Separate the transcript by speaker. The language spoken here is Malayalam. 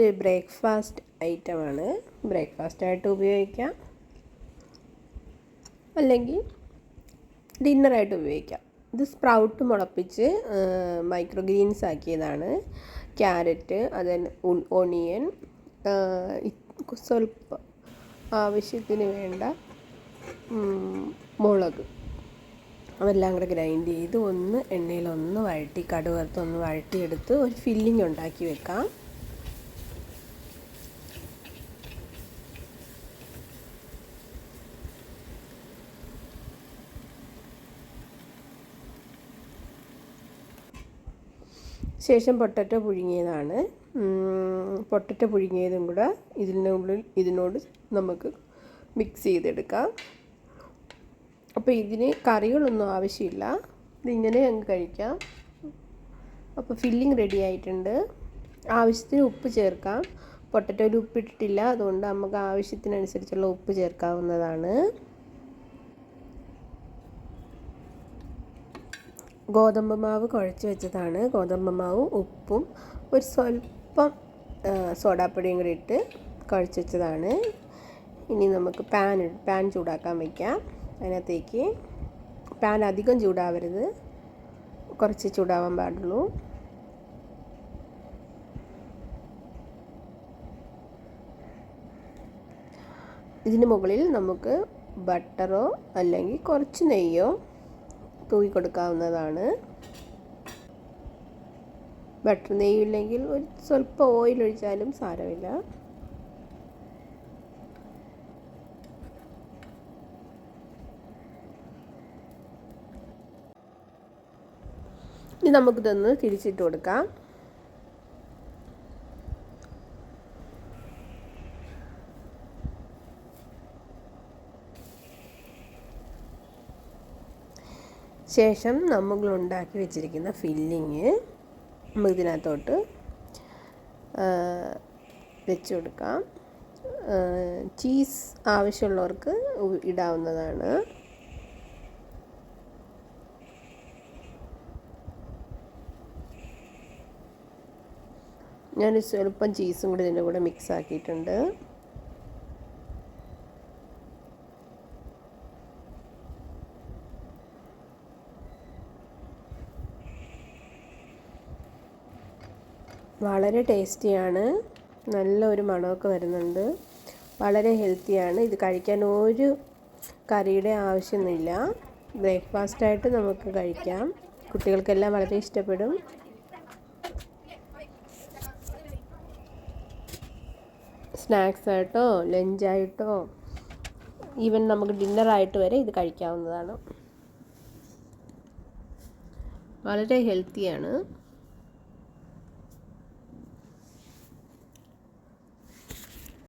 Speaker 1: ഒരു ബ്രേക്ക്ഫാസ്റ്റ് ഐറ്റമാണ്. ബ്രേക്ക്ഫാസ്റ്റായിട്ട് ഉപയോഗിക്കാം. അല്ലെങ്കിൽ ഡിന്നറായിട്ട് ഉപയോഗിക്കാം. ഇത് സ്പ്രൗട്ട് മുളപ്പിച്ച് മൈക്രോ ഗ്രീൻസ് ആക്കിയതാണ്. ക്യാരറ്റ് അതെ ഓണിയൻ സ്വൽപ്പം ആവശ്യത്തിന് വേണ്ട മുളക്. അതെല്ലാം കൂടെ ഗ്രൈൻഡ് ചെയ്ത് ഒന്ന് എണ്ണയിലൊന്ന് വഴറ്റി കടുവറുത്ത് ഒന്ന് വഴറ്റിയെടുത്ത് ഒരു ഫില്ലിംഗ് ഉണ്ടാക്കി വെക്കാം. ശേഷം പൊട്ടറ്റോ പുഴുങ്ങിയതാണ്. പൊട്ടറ്റോ പുഴുങ്ങിയതും കൂടെ ഇതിനുള്ളിൽ ഇതിനോട് നമുക്ക് മിക്സ് ചെയ്തെടുക്കാം. അപ്പോൾ ഇതിന് കറികളൊന്നും ആവശ്യമില്ല. ഇതിങ്ങനെ അങ്ങ് കഴിക്കാം. അപ്പോൾ ഫില്ലിംഗ് റെഡി ആയിട്ടുണ്ട്. ആവശ്യത്തിന് ഉപ്പ് ചേർക്കാം. പൊട്ടറ്റോയിൽ ഉപ്പിട്ടിട്ടില്ല. അതുകൊണ്ട് നമുക്ക് ആവശ്യത്തിനനുസരിച്ചുള്ള ഉപ്പ് ചേർക്കാവുന്നതാണ്. ഗോതമ്പ് മാവ് കുഴച്ച് വെച്ചതാണ്. ഗോതമ്പ് മാവും ഉപ്പും ഒരു സ്വല്പം സോഡാപ്പൊടിയും കൂടി ഇട്ട് കുഴച്ച് വെച്ചതാണ്. ഇനി നമുക്ക് പാൻ പാൻ ചൂടാക്കാൻ വയ്ക്കാം അതിനകത്തേക്ക് പാൻ അധികം ചൂടാവരുത്. കുറച്ച് ചൂടാവാൻ പാടുള്ളൂ. ഇതിന് മുകളിൽ നമുക്ക് ബട്ടറോ അല്ലെങ്കിൽ കുറച്ച് നെയ്യോ തൂക്കി കൊടുക്കാവുന്നതാണ് ബട്ടർ നെയ്യില്ലെങ്കിൽ ഒരു സ്വല്പം ഓയിൽ ഒഴിച്ചാലും സാരമില്ല. ഇനി നമുക്കിതൊന്ന് തിരിച്ചിട്ട് കൊടുക്കാം. ശേഷം നമ്മൾ ഉണ്ടാക്കി വെച്ചിരിക്കുന്ന ഫില്ലിങ് നമുക്ക് ഇതിനകത്തോട്ട് വെച്ച് കൊടുക്കാം. ചീസ് ആവശ്യമുള്ളവർക്ക് ഇടാവുന്നതാണ്. ഞാൻ സ്വല്പം ചീസും കൂടി ഇതിന്റെ കൂടെ മിക്സ് ആക്കിയിട്ടുണ്ട്. വളരെ ടേസ്റ്റിയാണ്. നല്ല ഒരു മണമൊക്കെ വരുന്നുണ്ട്. വളരെ ഹെൽത്തിയാണ്. ഇത് കഴിക്കാൻ ഒരു കറിയുടെ ആവശ്യമൊന്നുമില്ല. ബ്രേക്ക്ഫാസ്റ്റായിട്ട് നമുക്ക് കഴിക്കാം. കുട്ടികൾക്കെല്ലാം വളരെ ഇഷ്ടപ്പെടും. സ്നാക്സ് ആയിട്ടോ ലഞ്ചായിട്ടോ ഈവൻ നമുക്ക് ഡിന്നറായിട്ട് വരെ ഇത് കഴിക്കാവുന്നതാണ്. വളരെ ഹെൽത്തിയാണ്.